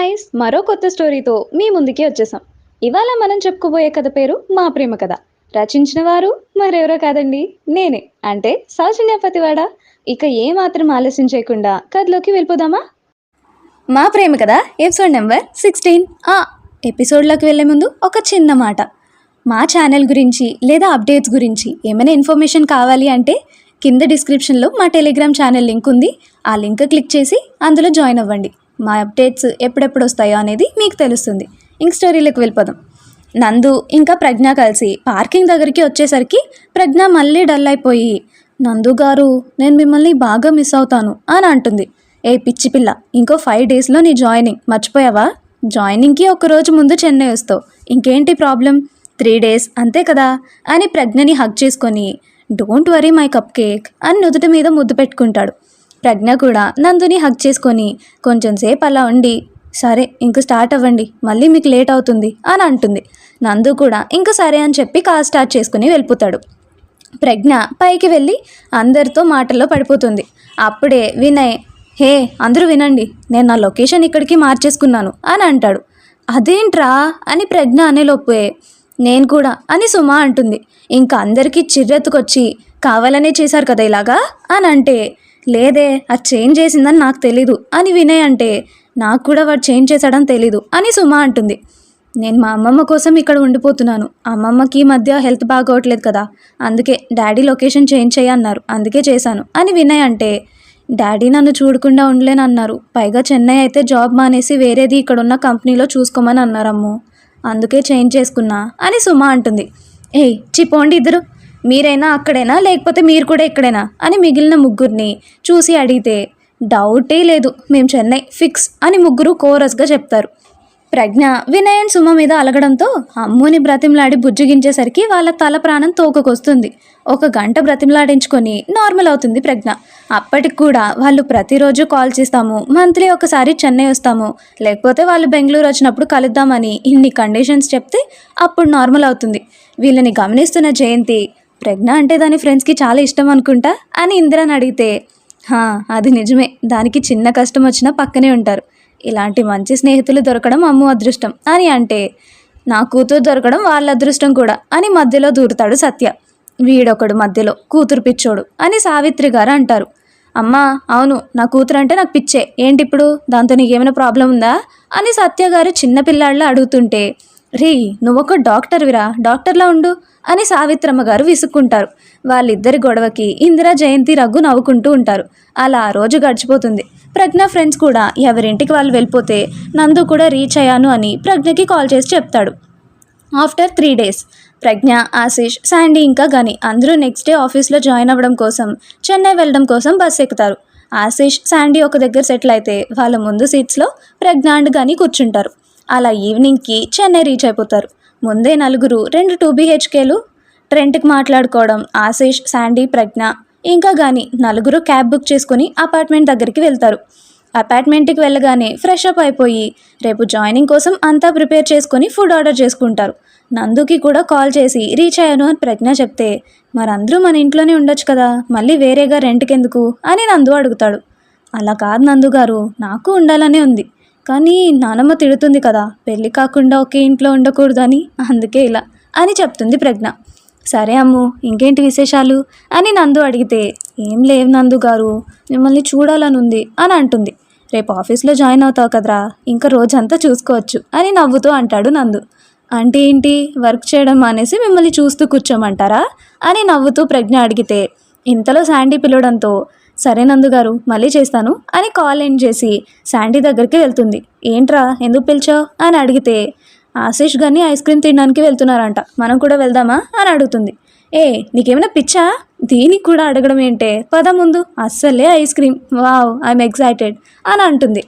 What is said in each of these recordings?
Guys మరో కొత్త స్టోరీతో మీ ముందుకి వచ్చేసాం. ఇవాళ మనం చెప్పుకోబోయే కథ పేరు మా ప్రేమ కథ. రచించిన వారు మరెవరో కాదండి నేనే. అంటే సౌజన్య పతివాడ? ఇక ఏమాత్రం ఆలస్యం చేయకుండా కథలోకి వెళ్ళిపోదామా? మా ప్రేమ కథ ఎపిసోడ్ నెంబర్ సిక్స్టీన్. ఆ ఎపిసోడ్లోకి వెళ్ళే ముందు ఒక చిన్న మాట. మా ఛానల్ గురించి లేదా అప్డేట్స్ గురించి ఏమైనా ఇన్ఫర్మేషన్ కావాలి అంటే కింద డిస్క్రిప్షన్లో మా టెలిగ్రామ్ ఛానల్ లింక్ ఉంది. ఆ లింక్ క్లిక్ చేసి అందులో జాయిన్ అవ్వండి. మా అప్డేట్స్ ఎప్పుడెప్పుడు వస్తాయో అనేది మీకు తెలుస్తుంది. ఇంక స్టోరీలకు వెళ్ళిపోదాం. నందు ఇంకా ప్రజ్ఞ కలిసి పార్కింగ్ దగ్గరికి వచ్చేసరికి ప్రజ్ఞ మళ్ళీ డల్ అయిపోయి నందు గారు నేను మిమ్మల్ని బాగా మిస్ అవుతాను అని అంటుంది. ఏ పిచ్చి పిల్ల ఇంకో ఫైవ్ డేస్లో నీ జాయినింగ్ మర్చిపోయావా? జాయినింగ్కి ఒకరోజు ముందు చెన్నై వస్తావు. ఇంకేంటి ప్రాబ్లం? త్రీ డేస్ అంతే కదా అని ప్రజ్ఞని హగ్ చేసుకొని don't worry my cupcake అని నుదుటి మీద ముద్దు పెట్టుకుంటాడు. ప్రజ్ఞ కూడా నందుని హక్ చేసుకొని కొంచెం సేపు అలా ఉండి సరే ఇంక స్టార్ట్ అవ్వండి మళ్ళీ మీకు లేట్ అవుతుంది అని అంటుంది. నందు కూడా ఇంక సరే అని చెప్పి కార్ స్టార్ట్ చేసుకుని వెళ్ళిపోతాడు. ప్రజ్ఞ పైకి వెళ్ళి అందరితో మాటల్లో పడిపోతుంది. అప్పుడే వినయ్ హే అందరూ వినండి నేను నా లొకేషన్ ఇక్కడికి మార్చేసుకున్నాను అని అంటాడు. అదేంట్రా? అని ప్రజ్ఞ అనేలోపే నేను కూడా అని సుమ అంటుంది. ఇంకా అందరికీ చిర్రెత్తుకొచ్చి కావాలనే చేశారు కదా ఇలాగా? అని అంటే లేదే అది చేంజ్ చేసిందని నాకు తెలీదు. అని వినయ్ అంటే నాకు కూడా వాడు చేంజ్ చేశాడని తెలీదు అని సుమ అంటుంది. నేను మా అమ్మమ్మ కోసం ఇక్కడ ఉండిపోతున్నాను. అమ్మమ్మకి మధ్య హెల్త్ బాగోవట్లేదు కదా. అందుకే డాడీ లొకేషన్ చేంజ్ చేయన్నారు అందుకే చేశాను. అని వినయ్ అంటే డాడీ నన్ను చూడకుండా ఉండలేనన్నారు పైగా చెన్నై అయితే జాబ్ మానేసి వేరేది ఇక్కడ ఉన్న కంపెనీలో చూసుకోమని అన్నారమ్ము అందుకే చేంజ్ చేసుకున్నా అని సుమ అంటుంది. ఏయ్ చిపోండి ఇద్దరు. మీరైనా అక్కడేనా? లేకపోతే మీరు కూడా ఇక్కడేనా? అని మిగిలిన ముగ్గురిని చూసి అడిగితే డౌటే లేదు. మేము చెన్నై. ఫిక్స్ అని ముగ్గురు కోరస్గా చెప్తారు. ప్రజ్ఞ వినయ్ అండ్ సుమ మీద అలగడంతో అమ్ముని బ్రతిమలాడి బుజ్జగించేసరికి వాళ్ళ తల ప్రాణం తోకకొస్తుంది. ఒక గంట బ్రతిమలాడించుకొని నార్మల్ అవుతుంది ప్రజ్ఞ. అప్పటికి కూడా వాళ్ళు ప్రతిరోజు కాల్ చేస్తాము. మంత్లీ ఒకసారి చెన్నై వస్తాము. లేకపోతే వాళ్ళు బెంగళూరు వచ్చినప్పుడు కలుద్దామని ఇన్ని కండిషన్స్ చెప్తే అప్పుడు నార్మల్ అవుతుంది. వీళ్ళని గమనిస్తున్న జయంతి ప్రజ్ఞ అంటే దాని ఫ్రెండ్స్కి చాలా ఇష్టం అనుకుంటా? అని ఇందిరాని అడిగితే "హా, అది నిజమే. దానికి చిన్న కష్టం వచ్చినా పక్కనే ఉంటారు. ఇలాంటి మంచి స్నేహితులు దొరకడం అమ్ము అదృష్టం అని అంటే నా కూతురు దొరకడం వాళ్ళ అదృష్టం కూడా అని మధ్యలో దూరుతాడు సత్య. వీడొకడు మధ్యలో కూతురు పిచ్చోడు అని సావిత్రి గారు అంటారు. అమ్మా అవును నా కూతురు అంటే నాకు పిచ్చే. ఏంటి ఇప్పుడు దాంతో నీకేమైనా ప్రాబ్లం ఉందా? అని సత్య గారు చిన్నపిల్లాళ్ళ అడుగుతుంటే రీ నువ్వొక డాక్టర్విరా. డాక్టర్లా ఉండు. అని సావిత్రమ్మ గారు విసుక్కుంటారు. వాళ్ళిద్దరి గొడవకి ఇందిరా జయంతి రఘు నవ్వుకుంటూ ఉంటారు. అలా ఆ రోజు గడిచిపోతుంది. ప్రజ్ఞ ఫ్రెండ్స్ కూడా ఎవరింటికి వాళ్ళు వెళ్ళిపోతే నందు కూడా రీచ్ అయ్యాను అని ప్రజ్ఞకి కాల్ చేసి చెప్తాడు. After three days Pragya Ashish Sandy ఇంకా గని అందరూ నెక్స్ట్ డే ఆఫీస్లో జాయిన్ అవ్వడం కోసం చెన్నై వెళ్ళడం కోసం బస్ ఎక్కుతారు. ఆశీష్ శాండీ ఒక దగ్గర సెటిల్ అయితే వాళ్ళ ముందు సీట్స్లో ప్రజ్ఞ అండ్ గని కూర్చుంటారు. అలా ఈవినింగ్కి చెన్నై రీచ్ అయిపోతారు. ముందే నలుగురు రెండు టూ బీహెచ్కేలు రెంట్కి మాట్లాడుకోవడం ఆశీష్ శాండీ ప్రజ్ఞ ఇంకా కానీ నలుగురు క్యాబ్ బుక్ చేసుకుని అపార్ట్మెంట్ దగ్గరికి వెళ్తారు. అపార్ట్మెంట్కి వెళ్ళగానే ఫ్రెష్ అప్ అయిపోయి రేపు జాయినింగ్ కోసం అంతా ప్రిపేర్ చేసుకొని ఫుడ్ ఆర్డర్ చేసుకుంటారు. నందుకి కూడా కాల్ చేసి రీచ్ అయ్యాను అని ప్రజ్ఞ చెప్తే మరందరూ మన ఇంట్లోనే ఉండొచ్చు కదా మళ్ళీ వేరేగా రెంట్కి ఎందుకు అని నందు అడుగుతాడు. అలా కాదు నందు గారు నాకు ఉండాలనే ఉంది. కానీ నానమ్మ తిడుతుంది కదా పెళ్ళి కాకుండా ఒకే ఇంట్లో ఉండకూడదని. అందుకే ఇలా అని చెప్తుంది ప్రజ్ఞ. సరే అమ్ము ఇంకేంటి విశేషాలు? అని నందు అడిగితే ఏం లేవు నందు గారు మిమ్మల్ని చూడాలని ఉంది అని అంటుంది. రేపు ఆఫీస్లో జాయిన్ అవుతావు కదరా ఇంకా రోజంతా చూసుకోవచ్చు అని నవ్వుతూ అంటాడు నందు. అంటే ఏంటి వర్క్ చేయడం మానేసి మిమ్మల్ని చూస్తూ కూర్చోమంటారా? అని నవ్వుతూ ప్రజ్ఞ అడిగితే ఇంతలో శాండీ పిలవడంతో సరే నందుగారు మళ్ళీ చేస్తాను అని కాల్ ఎండ్ చేసి శాండీ దగ్గరికి వెళ్తుంది. ఏంట్రా ఎందుకు పిలిచావు? అని అడిగితే ఆశీష్ గారిని ఐస్ క్రీమ్ తినడానికి వెళ్తున్నారంట. మనం కూడా వెళ్దామా? అని అడుగుతుంది. ఏ నీకేమైనా పిచ్చా? దీనికి కూడా అడగడం ఏంటే? పద ముందు. అస్సలే ice cream. Wow I'm excited అని అంటుంది.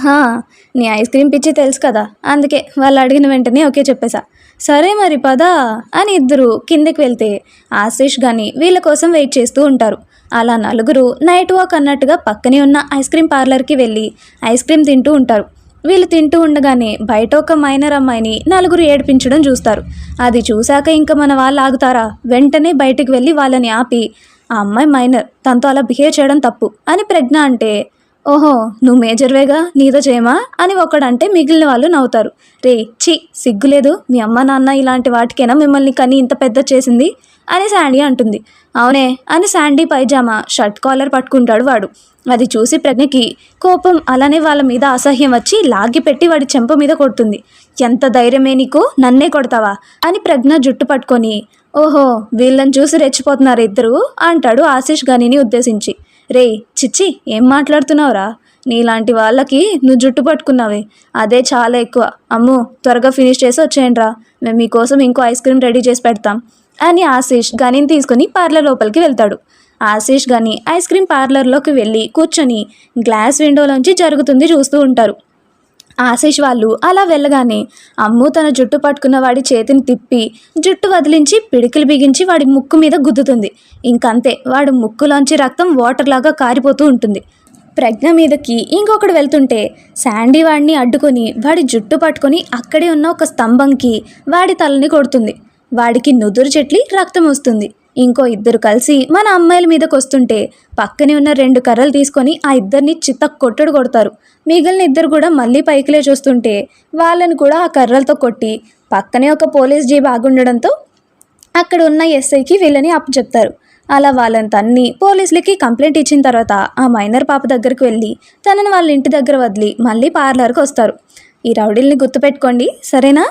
"హా, నీ ఐస్ క్రీమ్ పిచ్చి తెలుసు కదా? అందుకే వాళ్ళు అడిగిన వెంటనే ఓకే చెప్పేశా. సరే మరి పదా అని ఇద్దరు కిందకి వెళ్తే ఆశీష్ గాని వీళ్ళ కోసం వెయిట్ చేస్తూ ఉంటారు. అలా నలుగురు నైట్ వాక్ అన్నట్టుగా పక్కనే ఉన్న ఐస్ క్రీమ్ పార్లర్కి వెళ్ళి ఐస్ క్రీమ్ తింటూ ఉంటారు. వీళ్ళు తింటూ ఉండగానే బయట ఒక మైనర్ అమ్మాయిని నలుగురు ఏడిపించడం చూస్తారు. అది చూశాక ఇంకా మన వాళ్ళు ఆగుతారా? వెంటనే బయటికి వెళ్ళి వాళ్ళని ఆపి ఆ అమ్మాయి మైనర్ తనతో అలా బిహేవ్ చేయడం తప్పు అని ప్రజ్ఞ అంటే ఓహో నువ్వు మేజర్వేగా నీతో చేయమా? అని ఒకడంటే మిగిలిన వాళ్ళు నవ్వుతారు. రే చి సిగ్గులేదు. మీ అమ్మ నాన్న ఇలాంటి వాటికైనా మిమ్మల్ని కని ఇంత పెద్ద చేసింది. అని శాండీ అంటుంది. అవునే అని శాండీ పైజామా. షర్ట్ కాలర్ పట్టుకుంటాడు వాడు. అది చూసి ప్రజ్ఞకి కోపం అలానే వాళ్ళ మీద అసహ్యం వచ్చి లాగి పెట్టి వాడి చెంప మీద కొడుతుంది. ఎంత ధైర్యమే నీకు? నన్నే కొడతావా? అని ప్రజ్ఞ జుట్టు పట్టుకొని ఓహో వీళ్ళని చూసి రెచ్చిపోతున్నారు ఇద్దరు? అంటాడు ఆశీష్ గనిని ఉద్దేశించి. రే చిచ్చి ఏం మాట్లాడుతున్నావురా? నీలాంటి వాళ్ళకి నువ్వు జుట్టు పట్టుకున్నావే. అదే చాలా ఎక్కువ. అమ్ము త్వరగా ఫినిష్ చేసి వచ్చేయండి రా మేము మీకోసం ఇంకో ఐస్ క్రీమ్ రెడీ చేసి పెడతాం. అని ఆశీష్ గనిని తీసుకుని పార్లర్ లోపలికి వెళ్తాడు. ఆశీష్ గని ఐస్ క్రీమ్ పార్లర్లోకి వెళ్ళి కూర్చొని గ్లాస్ విండోలోంచి జరుగుతుంది చూస్తూ ఉంటారు. ఆశీష్ వాళ్ళు అలా వెళ్ళగానే అమ్ము తన జుట్టు పట్టుకున్న వాడి చేతిని తిప్పి జుట్టు వదిలించి పిడికిలు బిగించి వాడి ముక్కు మీద గుద్దుతుంది. ఇంకంతే వాడు ముక్కులోంచి రక్తం వాటర్ లాగా కారిపోతూ ఉంటుంది. ప్రజ్ఞ మీదకి ఇంకొకడు వెళ్తుంటే శాండీ వాడిని అడ్డుకొని వాడి జుట్టు పట్టుకొని అక్కడే ఉన్న ఒక స్తంభంకి వాడి తలని కొడుతుంది. వాడికి నుదురు చెట్లి రక్తం వస్తుంది ఇంకో ఇద్దరు కలిసి మన అమ్మాయిల మీదకి వస్తుంటే పక్కనే ఉన్న రెండు కర్రలు తీసుకొని ఆ ఇద్దరిని చిత్త కొట్టుడు కొడతారు. మిగిలిన ఇద్దరు కూడా మళ్ళీ పైకిలే చూస్తుంటే వాళ్ళని కూడా ఆ కర్రలతో కొట్టి పక్కనే ఒక పోలీస్ జీ బాగుండడంతో అక్కడ ఉన్న ఎస్ఐకి వీళ్ళని అప్పచెప్తారు. అలా వాళ్ళని తన్ని పోలీసులకి కంప్లైంట్ ఇచ్చిన తర్వాత ఆ మైనర్ పాప దగ్గరికి వెళ్ళి తనని వాళ్ళ ఇంటి దగ్గర వదిలి మళ్ళీ పార్లర్కి వస్తారు. ఈ రౌడీల్ని గుర్తుపెట్టుకోండి సరేనా?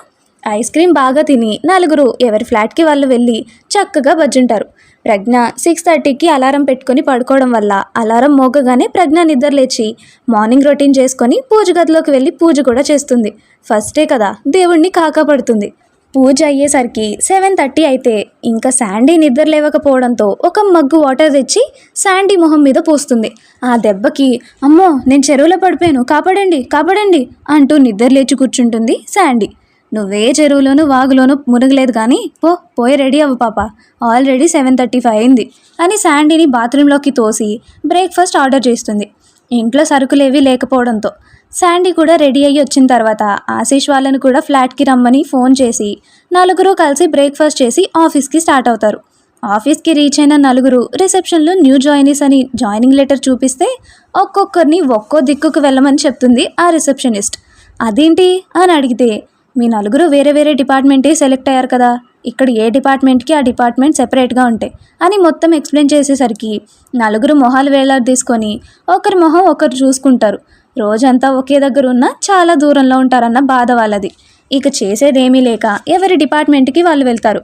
ఐస్ క్రీమ్ బాగా తిని నలుగురు ఎవరి ఫ్లాట్కి వాళ్ళు వెళ్ళి చక్కగా బజ్జుంటారు ప్రజ్ఞ సిక్స్ థర్టీకి అలారం పెట్టుకొని పడుకోవడం వల్ల అలారం మోగగానే ప్రజ్ఞ నిద్ర లేచి మార్నింగ్ రొటీన్ చేసుకొని పూజ గదిలోకి వెళ్ళి పూజ కూడా చేస్తుంది. ఫస్టే కదా దేవుణ్ణి కాకాపడుతుంది పూజ అయ్యేసరికి సెవెన్ థర్టీ అయితే ఇంకా శాండీ నిద్ర లేవకపోవడంతో ఒక మగ్గు వాటర్ తెచ్చి శాండీ మొహం మీద పోస్తుంది. ఆ దెబ్బకి అమ్మో నేను చెరువులో పడిపోయాను కాపాడండి కాపాడండి అంటూ నిద్ర లేచి కూర్చుంటుంది శాండీ. నువ్వే చెరువులోను వాగులోను మునగలేదు కానీ పో పోయి రెడీ అవ్వు పాప. ఆల్రెడీ సెవెన్ థర్టీ ఫైవ్ అయింది అని శాండీని బాత్రూంలోకి తోసి బ్రేక్ఫాస్ట్ ఆర్డర్ చేస్తుంది. ఇంట్లో సరుకులేవి లేకపోవడంతో శాండీ కూడా రెడీ అయ్యి వచ్చిన తర్వాత ఆశీష్ వాళ్ళని కూడా ఫ్లాట్కి రమ్మని ఫోన్ చేసి నలుగురు కలిసి బ్రేక్ఫాస్ట్ చేసి ఆఫీస్కి స్టార్ట్ అవుతారు. ఆఫీస్కి రీచ్ అయిన నలుగురు రిసెప్షన్లో న్యూ జాయినీస్ అని జాయినింగ్ లెటర్ చూపిస్తే ఒక్కొక్కరిని ఒక్కో దిక్కుకు వెళ్ళమని చెప్తుంది ఆ రిసెప్షనిస్ట్. అదేంటి? అని అడిగితే మీ నలుగురు వేరే వేరే డిపార్ట్మెంటే సెలెక్ట్ అయ్యారు కదా. ఇక్కడ ఏ డిపార్ట్మెంట్కి ఆ డిపార్ట్మెంట్ సెపరేట్గా ఉంటాయి. అని మొత్తం ఎక్స్ప్లెయిన్ చేసేసరికి నలుగురు మొహాలు వేలాడు తీసుకొని ఒకరి మొహం ఒకరు చూసుకుంటారు. రోజంతా ఒకే దగ్గర ఉన్న చాలా దూరంలో ఉంటారన్న బాధ వాళ్ళది. ఇక చేసేదేమీ లేక ఎవరి డిపార్ట్మెంట్కి వాళ్ళు వెళ్తారు.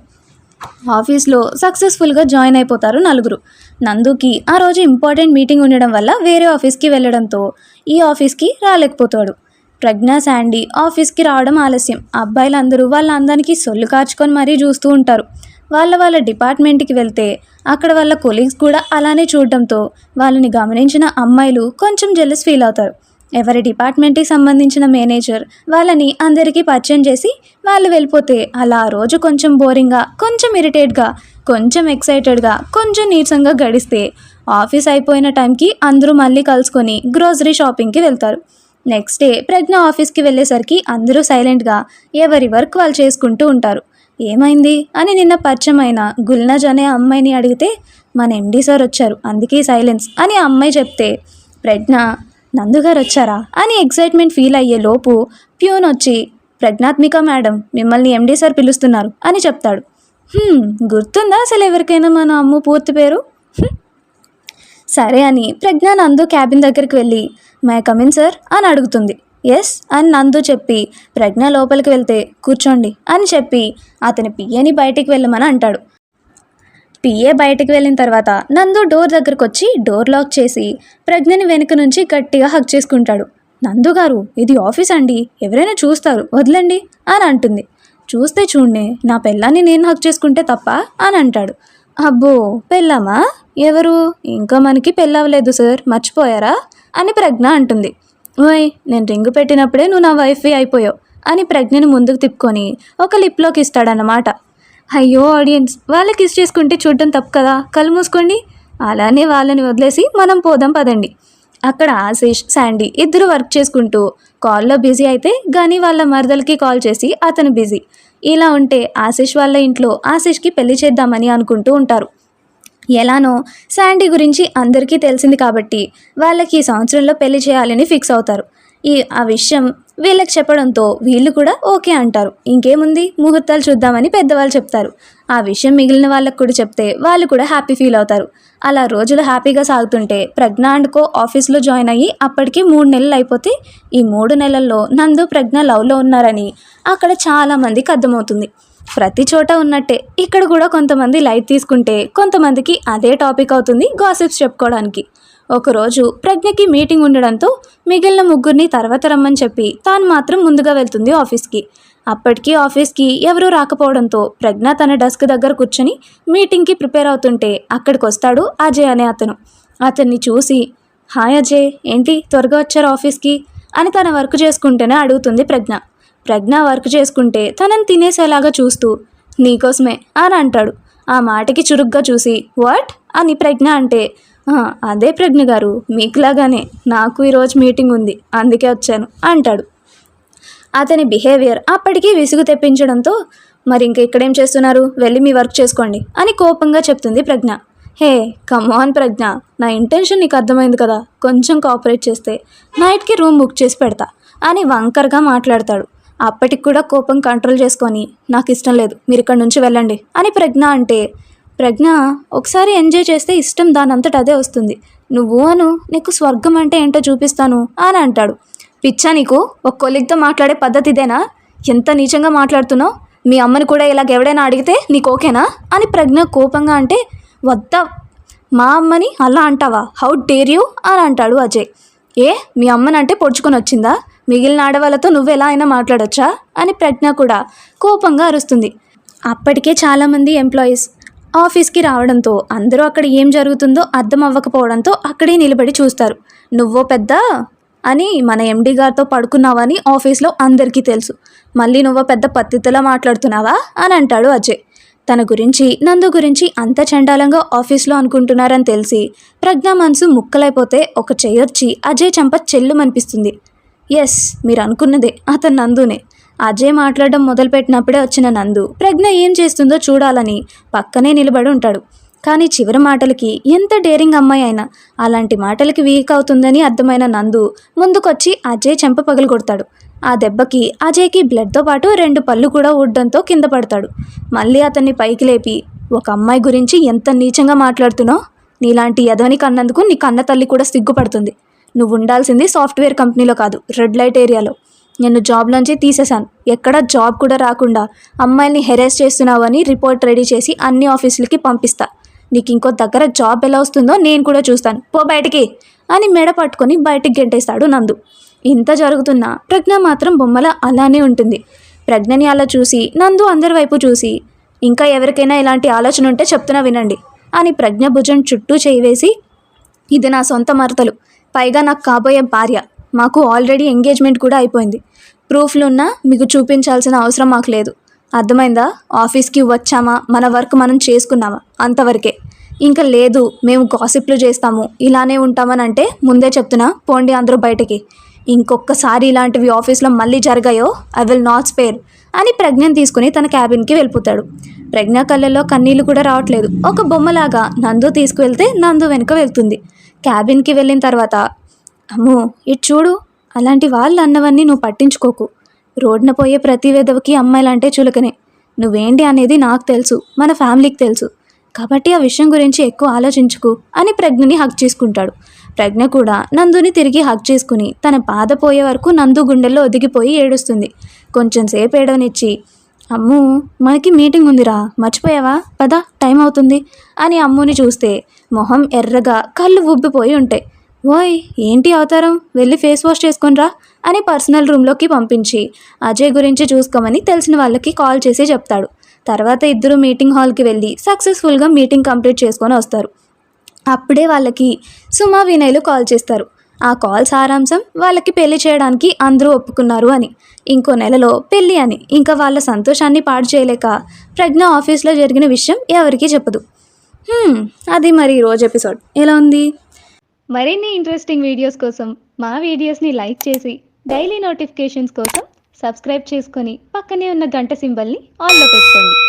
ఆఫీస్లో సక్సెస్ఫుల్గా జాయిన్ అయిపోతారు నలుగురు. నందుకి ఆ రోజు ఇంపార్టెంట్ మీటింగ్ ఉండడం వల్ల వేరే ఆఫీస్కి వెళ్ళడంతో ఈ ఆఫీస్కి రాలేకపోతాడు. ప్రజ్ఞా శాండీ ఆఫీస్కి రావడం ఆలస్యం. అబ్బాయిలందరూ వాళ్ళ అందరికీ సొల్లు కార్చుకొని మరీ చూస్తూ ఉంటారు. వాళ్ళ వాళ్ళ డిపార్ట్మెంట్కి వెళ్తే అక్కడ వాళ్ళ కొలీగ్స్ కూడా అలానే చూడడంతో వాళ్ళని గమనించిన అమ్మాయిలు కొంచెం జెలస్ ఫీల్ అవుతారు. ఎవరి డిపార్ట్మెంట్కి సంబంధించిన మేనేజర్ వాళ్ళని అందరికీ పరిచయం చేసి వాళ్ళు వెళ్ళిపోతే అలా ఆ రోజు కొంచెం బోరింగ్గా కొంచెం ఇరిటేట్గా కొంచెం ఎక్సైటెడ్గా కొంచెం నీరసంగా గడిస్తే ఆఫీస్ అయిపోయిన టైంకి అందరూ మళ్ళీ కలుసుకొని గ్రోసరీ షాపింగ్కి వెళ్తారు. నెక్స్ట్ డే ప్రజ్ఞ ఆఫీస్కి వెళ్ళేసరికి అందరూ సైలెంట్గా ఎవరి వర్క్ వాళ్ళు చేసుకుంటూ ఉంటారు. ఏమైంది? అని నిన్న పరిచయమైన గుల్నజ్ అనే అమ్మాయిని అడిగితే మన ఎండీ సార్ వచ్చారు అందుకే సైలెన్స్ అని ఆ అమ్మాయి చెప్తే ప్రజ్ఞ నందుగారు వచ్చారా? అని ఎక్సైట్మెంట్ ఫీల్ అయ్యే లోపు ప్యూన్ వచ్చి ప్రజ్ఞాత్మిక మేడం మిమ్మల్ని ఎండీ సార్ పిలుస్తున్నారు అని చెప్తాడు. గుర్తుందా అసలు ఎవరికైనా మన అమ్ము పూర్తి పేరు? సరే అని ప్రజ్ఞ నందు క్యాబిన్ దగ్గరికి వెళ్ళి మై కమిన్ సార్ అని అడుగుతుంది. ఎస్ అని నందు చెప్పి ప్రజ్ఞ లోపలికి వెళ్తే కూర్చోండి అని చెప్పి అతని పిఏని బయటికి వెళ్ళమని అంటాడు. పిఏ బయటికి వెళ్ళిన తర్వాత నందు డోర్ దగ్గరకు వచ్చి డోర్ లాక్ చేసి ప్రజ్ఞని వెనుక నుంచి గట్టిగా హక్ చేసుకుంటాడు. నందు గారు ఇది ఆఫీస్ అండి ఎవరైనా చూస్తారు వదలండి అని అంటుంది. చూస్తే చూడండి నా పెళ్ళాన్ని నేను హక్ చేసుకుంటే తప్ప అని అంటాడు. అబ్బో పెళ్ళామా? ఎవరు? ఇంకా మనకి పెళ్ళవలేదు సార్ మర్చిపోయారా? అని ప్రజ్ఞ అంటుంది. ఓయ్ నేను రింగు పెట్టినప్పుడే నువ్వు నా వైఫ్వి అయిపోయావు అని ప్రజ్ఞని ముందుకు తిప్పుకొని ఒక లిప్లోకి ఇస్తాడన్నమాట. అయ్యో ఆడియన్స్ వాళ్ళకి కిస్ చేసుకుంటే చూడడం తప్పు కదా? కళ్ళు మూసుకోండి. అలానే వాళ్ళని వదిలేసి మనం పోదాం పదండి. అక్కడ ఆశీష్ శాండీ ఇద్దరు వర్క్ చేసుకుంటూ కాల్లో బిజీ అయితే కానీ వాళ్ళ మరదలకి కాల్ చేసి అతను బిజీ. ఇలా ఉంటే ఆశీష్ వాళ్ళ ఇంట్లో ఆశీష్కి పెళ్ళి చేద్దామని అనుకుంటూ ఉంటారు. ఎలానో శాండీ గురించి అందరికీ తెలిసింది కాబట్టి వాళ్ళకి ఈ సంవత్సరంలో పెళ్ళి చేయాలని ఫిక్స్ అవుతారు. ఈ ఆ విషయం వీళ్ళకి చెప్పడంతో వీళ్ళు కూడా ఓకే అంటారు. ఇంకేముంది? ముహూర్తాలు చూద్దామని పెద్దవాళ్ళు చెప్తారు. ఆ విషయం మిగిలిన వాళ్ళకు కూడా చెప్తే వాళ్ళు కూడా హ్యాపీ ఫీల్ అవుతారు. అలా రోజులు హ్యాపీగా సాగుతుంటే ప్రజ్ఞ అండ్ కో ఆఫీస్లో జాయిన్ అయ్యి అప్పటికి మూడు నెలలు అయిపోతే ఈ మూడు నెలల్లో నందు ప్రజ్ఞ లవ్లో ఉన్నారని అక్కడ చాలామందికి అర్థమవుతుంది. ప్రతి చోట ఉన్నట్టే. ఇక్కడ కూడా కొంతమంది లైట్ తీసుకుంటే కొంతమందికి అదే టాపిక్ అవుతుంది గాసిప్స్ చెప్పుకోవడానికి. ఒకరోజు ప్రజ్ఞకి మీటింగ్ ఉండడంతో మిగిలిన ముగ్గురిని తర్వాత రమ్మని చెప్పి తాను మాత్రం ముందుగా వెళ్తుంది ఆఫీస్కి. అప్పటికీ ఆఫీస్కి ఎవరూ రాకపోవడంతో ప్రజ్ఞ తన డెస్క్ దగ్గర కూర్చొని మీటింగ్కి ప్రిపేర్ అవుతుంటే అక్కడికి వస్తాడు అజయ్ అనే అతను. అతన్ని చూసి హాయ్ అజయ్ ఏంటి త్వరగా వచ్చారు ఆఫీస్కి? అని తన వర్క్ చేసుకుంటేనే అడుగుతుంది ప్రజ్ఞ. ప్రజ్ఞ వర్క్ చేసుకుంటే తనని తినేసేలాగా చూస్తూ నీకోసమే అని అంటాడు. ఆ మాటకి చురుగ్గా చూసి వాట్? అని ప్రజ్ఞ అంటే "ఆ, అదే ప్రజ్ఞ గారు మీకులాగానే నాకు ఈరోజు మీటింగ్ ఉంది అందుకే వచ్చాను అంటాడు. అతని బిహేవియర్ అప్పటికీ విసుగు తెప్పించడంతో మరి ఇంక ఇక్కడేం చేస్తున్నారు? వెళ్ళి మీ వర్క్ చేసుకోండి అని కోపంగా చెప్తుంది ప్రజ్ఞ. హే కమాన్ ప్రజ్ఞ నా ఇంటెన్షన్ నీకు అర్థమైంది కదా కొంచెం కోఆపరేట్ చేస్తే నైట్కి రూమ్ బుక్ చేసి పెడతా అని వంకర్గా మాట్లాడతాడు. అప్పటికి కూడా కోపం కంట్రోల్ చేసుకొని నాకు ఇష్టం లేదు మీరు ఇక్కడ నుంచి వెళ్ళండి అని ప్రజ్ఞ అంటే ప్రజ్ఞ ఒకసారి ఎంజాయ్ చేస్తే ఇష్టం దానంతట అదే వస్తుంది. నువ్వు అను నీకు స్వర్గం అంటే ఏంటో చూపిస్తాను అని అంటాడు. పిచ్చా నీకు ఒక కొలిగ్తో మాట్లాడే పద్ధతి ఇదేనా? ఎంత నీచంగా మాట్లాడుతున్నావు? మీ అమ్మని కూడా ఇలాగ ఎవడైనా అడిగితే నీకు ఓకేనా? అని ప్రజ్ఞ కోపంగా అంటే వద్దా మా అమ్మని అలా అంటావా? How dare you? అని అంటాడు అజయ్. ఏ మీ అమ్మనంటే పొడుచుకొని వచ్చిందా? మిగిలిన ఆడవాళ్ళతో నువ్వు ఎలా అయినా మాట్లాడొచ్చా? అని ప్రజ్ఞ కూడా కోపంగా అరుస్తుంది. అప్పటికే చాలామంది ఎంప్లాయీస్ ఆఫీస్కి రావడంతో అందరూ అక్కడ ఏం జరుగుతుందో అర్థం అవ్వకపోవడంతో అక్కడే నిలబడి చూస్తారు. నువ్వో పెద్ద? అని మన ఎండి గారితో పడుకున్నావని ఆఫీస్లో అందరికీ తెలుసు. మళ్ళీ నువ్వో పెద్ద పత్తితలా మాట్లాడుతున్నావా? అని అంటాడు అజయ్. తన గురించి నందు గురించి అంత చండాలంగా ఆఫీస్లో అనుకుంటున్నారని తెలిసి ప్రజ్ఞ మనసు ముక్కలైపోతే ఒక చెయ్యొచ్చి అజయ్ చంప చెల్లుమనిపిస్తుంది. ఎస్ మీరు అనుకున్నదే అతను నందునే. అజయ్ మాట్లాడడం మొదలుపెట్టినప్పుడే వచ్చిన నందు ప్రజ్ఞ ఏం చేస్తుందో చూడాలని పక్కనే నిలబడి ఉంటాడు. కానీ చివరి మాటలకి ఎంత డేరింగ్ అమ్మాయి అయినా అలాంటి మాటలకి వీక్ అవుతుందని అర్థమైన నందు ముందుకొచ్చి అజయ్ చెంప పగలగొడతాడు ఆ దెబ్బకి అజయ్కి బ్లడ్తో పాటు రెండు పళ్ళు కూడా ఉడ్డంతో కింద పడతాడు. మళ్ళీ అతన్ని పైకి లేపి ఒక అమ్మాయి గురించి ఎంత నీచంగా మాట్లాడుతున్నావు? నీలాంటి యదవని కన్నందుకు నీ కన్న తల్లి కూడా సిగ్గుపడుతుంది. నువ్వు ఉండాల్సింది సాఫ్ట్వేర్ కంపెనీలో కాదు రెడ్ లైట్ ఏరియాలో. నిన్ను జాబ్లోంచి తీసేశాను. ఎక్కడ జాబ్ కూడా రాకుండా అమ్మాయిల్ని హెరాస్ చేస్తున్నావని రిపోర్ట్ రెడీ చేసి అన్ని ఆఫీసులకి పంపిస్తా. నీకు ఇంకో దగ్గర జాబ్ ఎలా వస్తుందో నేను కూడా చూస్తాను. పో బయటికి అని మెడ పట్టుకొని బయటికి గెంటేస్తాడు నందు. ఇంత జరుగుతున్నా ప్రజ్ఞ మాత్రం బొమ్మల అలానే ఉంటుంది. ప్రజ్ఞని అలా చూసి నందు అందరి వైపు చూసి ఇంకా ఎవరికైనా ఇలాంటి ఆలోచన ఉంటే చెప్తున్నా వినండి అని ప్రజ్ఞ భుజం చుట్టూ చేయి వేసి ఇది నా సొంత మరతలు. పైగా నాకు కాబోయే భార్య. మాకు ఆల్రెడీ ఎంగేజ్మెంట్ కూడా అయిపోయింది. ప్రూఫ్లున్నా మీకు చూపించాల్సిన అవసరం మాకు లేదు. అర్థమైందా? ఆఫీస్కి వచ్చామా? మన వర్క్ మనం చేసుకున్నామా? అంతవరకే. ఇంకా లేదు మేము గాసిప్లు చేస్తాము. ఇలానే ఉంటామని అంటే ముందే చెప్తున్నా పోండి అందరూ బయటకి. ఇంకొకసారి ఇలాంటివి ఆఫీస్లో మళ్ళీ జరిగాయో ఐ విల్ నాట్ స్పేర్ అని ప్రజ్ఞను తీసుకుని తన క్యాబిన్కి వెళ్ళిపోతాడు. ప్రజ్ఞ కళ్ళల్లో కన్నీళ్ళు కూడా రావట్లేదు. ఒక బొమ్మలాగా నందు తీసుకువెళ్తే నందు వెనుక వెళ్తుంది. క్యాబిన్కి వెళ్ళిన తర్వాత అమ్మో ఇటు చూడు అలాంటి వాళ్ళు అన్నవన్నీ నువ్వు పట్టించుకోకు. రోడ్న పోయే ప్రతి విధవకి అమ్మాయిలంటే చులకనే. నువ్వేంటి అనేది నాకు తెలుసు మన ఫ్యామిలీకి తెలుసు. కాబట్టి ఆ విషయం గురించి ఎక్కువ ఆలోచించుకు అని ప్రజ్ఞని హక్ చేసుకుంటాడు. ప్రజ్ఞ కూడా నందుని తిరిగి హక్ చేసుకుని తన బాధ పోయే వరకు నందు గుండెల్లో ఒదిగిపోయి ఏడుస్తుంది. కొంచెం సేపు ఏడవనిచ్చి అమ్ము మనకి మీటింగ్ ఉందిరా. మర్చిపోయావా? పద టైం అవుతుంది అని అమ్ముని చూస్తే మొహం ఎర్రగా కళ్ళు ఉబ్బిపోయి ఉంటాయి ఓయ్ ఏంటి అవతారం? వెళ్ళి ఫేస్ వాష్ చేసుకొనిరా అని పర్సనల్ రూమ్లోకి పంపించి అజయ్ గురించి చూసుకోమని తెలిసిన వాళ్ళకి కాల్ చేసి చెప్తాడు. తర్వాత ఇద్దరు మీటింగ్ హాల్కి వెళ్ళి సక్సెస్ఫుల్గా మీటింగ్ కంప్లీట్ చేసుకొని వస్తారు. అప్పుడే వాళ్ళకి సుమా వినయ్లు కాల్ చేస్తారు. ఆ కాల్ సారాంశం వాళ్ళకి పెళ్ళి చేయడానికి అందరూ ఒప్పుకున్నారు అని. ఇంకో నెలలో పెళ్ళి అని. ఇంకా వాళ్ళ సంతోషాన్ని పాడు చేయలేక ప్రజ్ఞ ఆఫీస్లో జరిగిన విషయం ఎవరికీ చెప్పదు. అది మరి ఈరోజు ఎపిసోడ్. ఎలా ఉంది? మరిన్ని ఇంట్రెస్టింగ్ వీడియోస్ కోసం మా వీడియోస్ని లైక్ చేసి డైలీ నోటిఫికేషన్స్ కోసం సబ్స్క్రైబ్ చేసుకొని పక్కనే ఉన్న గంట సింబల్ని ఆన్లో పెట్టుకోండి.